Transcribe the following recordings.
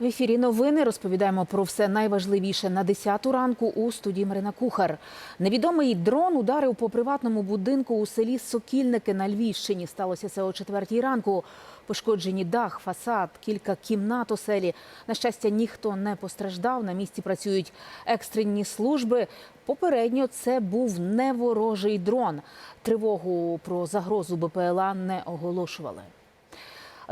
В ефірі новини розповідаємо про все найважливіше на 10 ранку у студії Марина Кухар. Невідомий дрон ударив по приватному будинку у селі Сокільники на Львівщині. Сталося це о 4 ранку. Пошкоджені дах, фасад, кілька кімнат оселі. На щастя, ніхто не постраждав. На місці працюють екстрені служби. Попередньо це був не ворожий дрон. Тривогу про загрозу БПЛА не оголошували.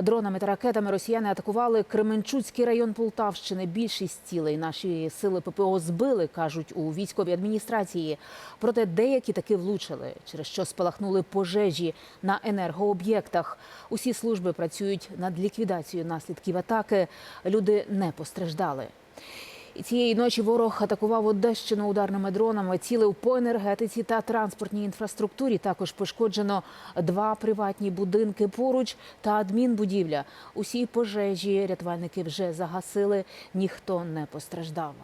Дронами та ракетами росіяни атакували Кременчуцький район Полтавщини. Більшість цілей наші сили ППО збили, кажуть у військовій адміністрації. Проте деякі таки влучили, через що спалахнули пожежі на енергооб'єктах. Усі служби працюють над ліквідацією наслідків атаки. Люди не постраждали. Цієї ночі ворог атакував Одещину ударними дронами, цілив по енергетиці та транспортній інфраструктурі. Також пошкоджено два приватні будинки поруч та адмінбудівля. Усі пожежі рятувальники вже загасили, ніхто не постраждав.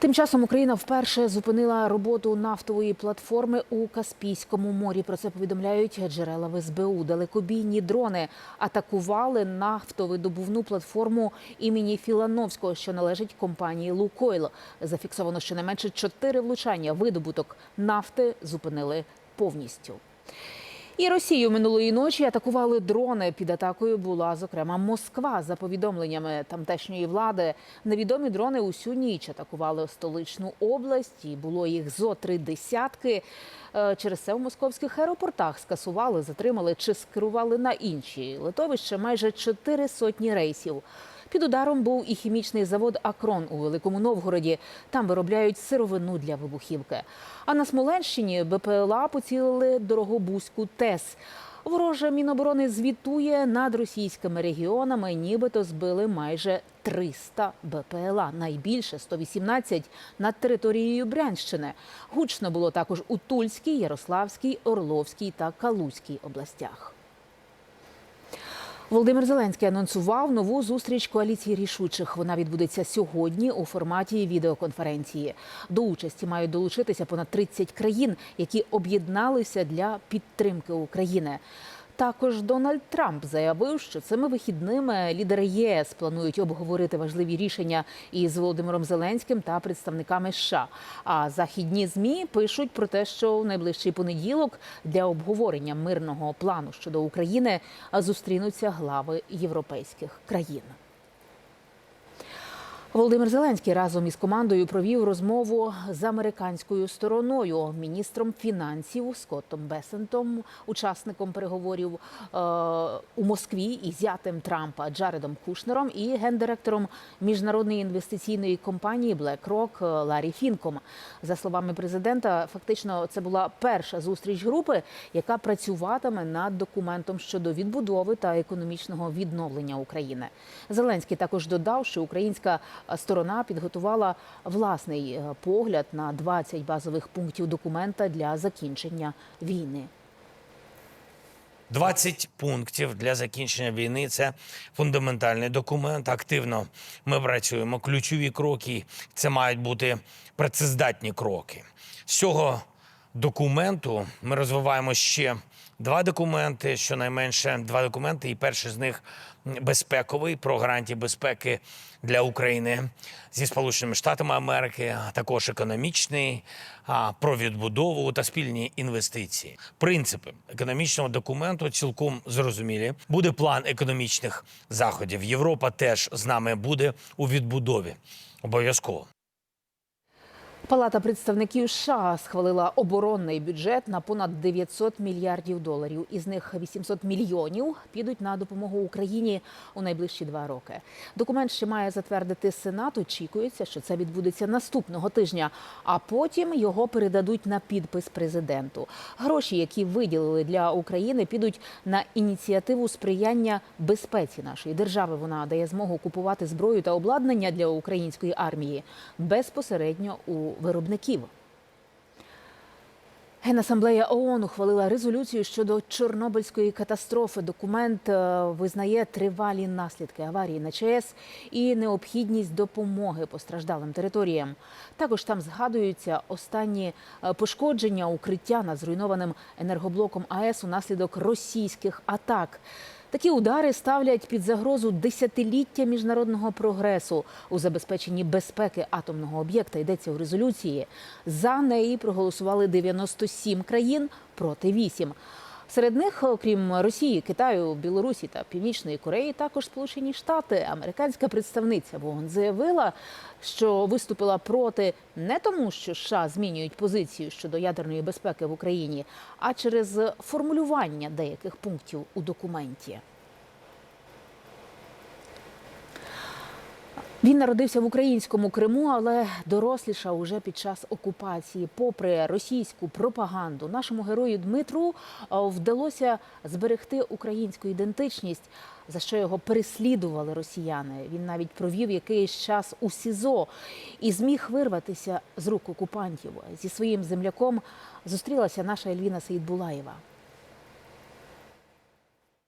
Тим часом Україна вперше зупинила роботу нафтової платформи у Каспійському морі. Про це повідомляють джерела в СБУ. Далекобійні дрони атакували нафтовидобувну платформу імені Філановського, що належить компанії Лукойл. Зафіксовано щонайменше чотири влучання. Видобуток нафти зупинили повністю. І Росію минулої ночі атакували дрони. Під атакою була зокрема Москва. За повідомленнями тамтешньої влади, невідомі дрони усю ніч атакували столичну область. І було їх зо три десятки. Е, Через це у московських аеропортах скасували, затримали чи скерували на інші литовища майже чотири сотні рейсів. Під ударом був і хімічний завод Акрон у Великому Новгороді. Там виробляють сировину для вибухівки. А на Смоленщині БПЛА поцілили дорогобузьку ТЕС. Вороже Міноборони звітує над російськими регіонами, нібито збили майже 300 БПЛА, найбільше 118 над територією Брянщини. Гучно було також у Тульській, Ярославській, Орловській та Калузькій областях. Володимир Зеленський анонсував нову зустріч коаліції рішучих. Вона відбудеться сьогодні у форматі відеоконференції. До участі мають долучитися понад 30 країн, які об'єдналися для підтримки України. Також Дональд Трамп заявив, що цими вихідними лідери ЄС планують обговорити важливі рішення із Володимиром Зеленським та представниками США. А західні змі пишуть про те, що в найближчий понеділок для обговорення мирного плану щодо України зустрінуться глави європейських країн. Володимир Зеленський разом із командою провів розмову з американською стороною, міністром фінансів Скоттом Бесентом, учасником переговорів е, у Москві і зятем Трампа Джаредом Кушнером і гендиректором міжнародної інвестиційної компанії BlackRock Ларі Фінком. За словами президента, фактично це була перша зустріч групи, яка працюватиме над документом щодо відбудови та економічного відновлення України. Зеленський також додав, що українська сторона підготувала власний е, погляд на 20 базових пунктів документа для закінчення війни. 20 пунктів для закінчення війни це фундаментальний документ. Активно ми працюємо. Ключові кроки це мають бути працездатні кроки. З цього документу ми розвиваємо ще два документи, щонайменше два документи, і перший з них безпековий про гарантії безпеки для України зі Сполученими Штатами Америки, а також економічний про відбудову та спільні інвестиції. Принципи економічного документу цілком зрозумілі. Буде план економічних заходів. Європа теж з нами буде у відбудові. Обов'язково. Палата представників США схвалила оборонний бюджет на понад 900 мільярдів доларів. Із них 800 мільйонів підуть на допомогу Україні у найближчі два роки. Документ ще має затвердити Сенат. Очікується, що це відбудеться наступного тижня, а потім його передадуть на підпис президенту. Гроші, які виділили для України, підуть на ініціативу сприяння безпеці нашої держави. Вона дає змогу купувати зброю та обладнання для української армії безпосередньо у виробників. Генасамблея ООН ухвалила резолюцію щодо Чорнобильської катастрофи. Документ е, визнає тривалі наслідки аварії на ЧАЕС і необхідність допомоги постраждалим територіям. Також там згадуються останні е, пошкодження укриття над зруйнованим енергоблоком АЕС унаслідок російських атак. Такі удари ставлять під загрозу десятиліття міжнародного прогресу у забезпеченні безпеки атомного об'єкта. Йдеться у резолюції. За неї проголосували 97 країн проти 8. Серед них, окрім Росії, Китаю, Білорусі та Північної Кореї, також Сполучені Штати. Американська представниця в ООН заявила, що виступила проти не тому, що США змінюють позицію щодо ядерної безпеки в Україні, а через формулювання деяких пунктів у документі. Він народився в українському Криму, але дорослішав уже під час окупації. Попри російську пропаганду, нашому герою Дмитру вдалося зберегти українську ідентичність, за що його переслідували росіяни. Він навіть провів якийсь час у СІЗО і зміг вирватися з рук окупантів. Зі своїм земляком зустрілася наша Ельвіна Сеїдбулаєва.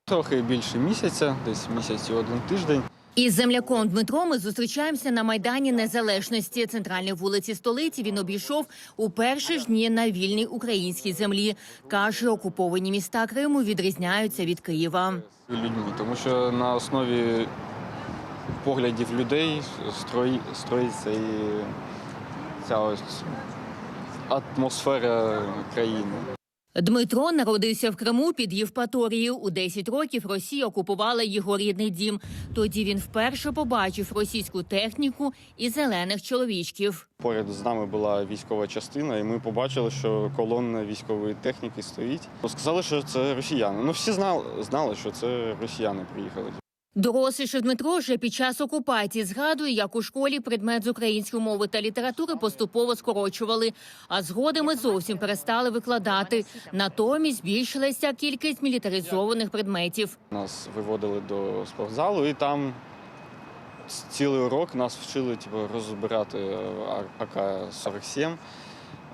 Трохи більше місяця, десь місяць і один тиждень. Із земляком Дмитром ми зустрічаємося на майдані Незалежності. Центральні вулиці столиці він обійшов у перші ж дні на вільній українській землі. каже, окуповані міста Криму відрізняються від Києва. людьми, тому що на основі поглядів людей строї, строїться і ця ось атмосфера країни. Дмитро народився в Криму під Євпаторією. У 10 років Росія окупувала його рідний дім. Тоді він вперше побачив російську техніку і зелених чоловічків. Поряд з нами була військова частина, і ми побачили, що колона військової техніки стоїть. Сказали, що це росіяни. Ну всі знали, знали, що це росіяни приїхали. Доросліше Дмитро вже під час окупації згадує, як у школі предмет з української мови та літератури поступово скорочували, а згодом і зовсім перестали викладати. Натомість збільшилася кількість мілітаризованих предметів. Нас виводили до спортзалу, і там цілий урок нас вчили типу, розбирати е, АК-47,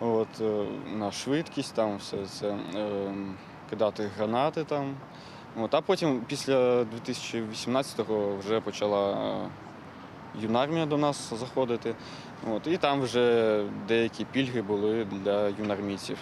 от, е, на швидкість, там все це, е, кидати гранати там. От, а потім, після 2018-го, вже почала е, юнармія до нас заходити. От, і там вже деякі пільги були для юнармійців.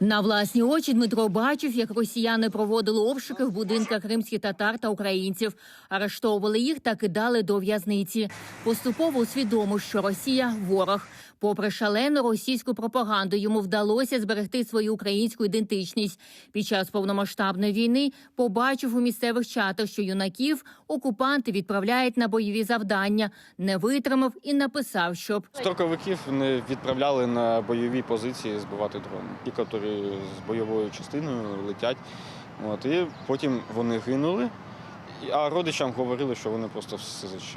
На власні очі Дмитро бачив, як росіяни проводили обшуки в будинках кримських татар та українців, арештовували їх та кидали до в'язниці. Поступово усвідомив, що Росія ворог. Попри шалену російську пропаганду, йому вдалося зберегти свою українську ідентичність. Під час повномасштабної війни побачив у місцевих чатах, що юнаків окупанти відправляють на бойові завдання. Не витримав і написав, щоб Строковиків не відправляли на бойові позиції збивати дрони. Ті, які з бойовою частиною летять. От, і потім вони гинули, а родичам говорили, що вони просто в СЗЧ.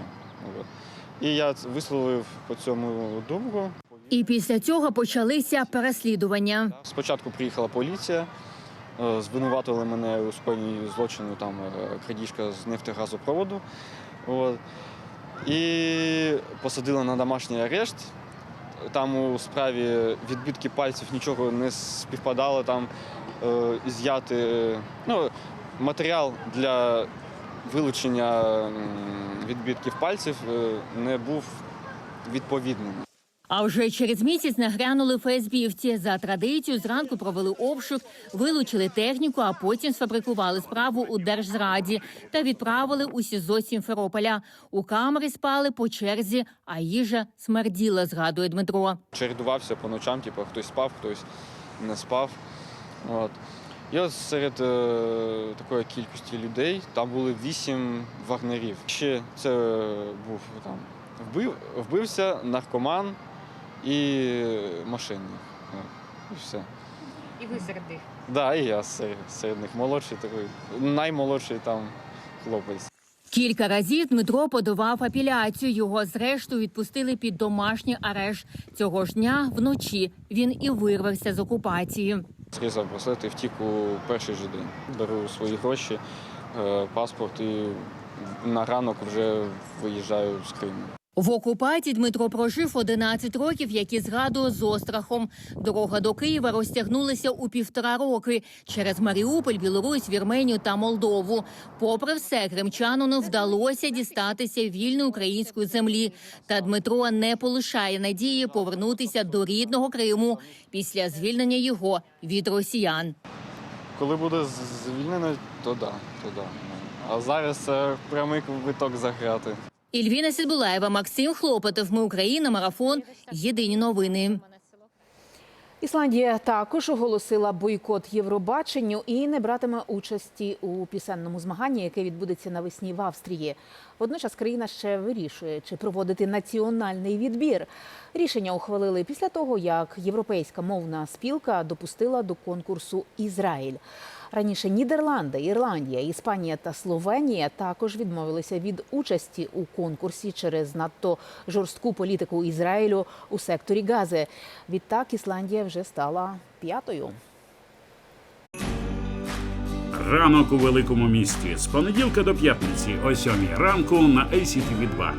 І я висловив по цьому думку. і після цього почалися переслідування. Спочатку приїхала поліція, е, звинуватили мене у скоєнні злочину, там е, крадіжка з нефтегазопроводу. От. І посадили на домашній арешт. Там у справі відбитки пальців нічого не співпадало, там е, з'яти е, ну, матеріал для вилучення відбитків пальців е, не був відповідним. А вже через місяць нагрянули ФСБівці. За традицією зранку провели обшук, вилучили техніку, а потім сфабрикували справу у держзраді та відправили у СІЗО Сімферополя. У камері спали по черзі, а їжа смерділа, згадує Дмитро. чередувався по ночам, типу, хтось спав, хтось не спав. От. От серед е, такої кількості людей там були вісім вагнерів. Ще це був там вбив, вбився, наркоман і мошенник. От, І все. І ви серед них. Да, і я серед, серед них молодший такий, наймолодший там хлопець. Кілька разів Дмитро подавав апеляцію. Його зрештою відпустили під домашній арешт. Цього ж дня вночі він і вирвався з окупації. Зрізав браслет і втік у перший же день. Беру свої гроші, е, паспорт і на ранок вже виїжджаю з Криму. В окупації Дмитро прожив 11 років, які згадує з острахом. Дорога до Києва розтягнулася у півтора роки через Маріуполь, Білорусь, Вірменію та Молдову. Попри все, кримчанину вдалося дістатися вільної української землі. Та Дмитро не полишає надії повернутися до рідного Криму після звільнення його від росіян. Коли буде звільнено, то да, то да. А зараз прямий квиток заграти. Ільвіна Сідбулаєва, Максим Хлопотов. Ми Україна. Марафон. Єдині новини. Ісландія також оголосила бойкот Євробаченню і не братиме участі у пісенному змаганні, яке відбудеться навесні в Австрії. Водночас країна ще вирішує, чи проводити національний відбір. Рішення ухвалили після того, як європейська мовна спілка допустила до конкурсу Ізраїль. Раніше Нідерланди, Ірландія, Іспанія та Словенія також відмовилися від участі у конкурсі через надто жорстку політику Ізраїлю у секторі Гази. Відтак Ісландія вже стала п'ятою. Ранок у великому місті з понеділка до п'ятниці о сьомій ранку на ACTV 2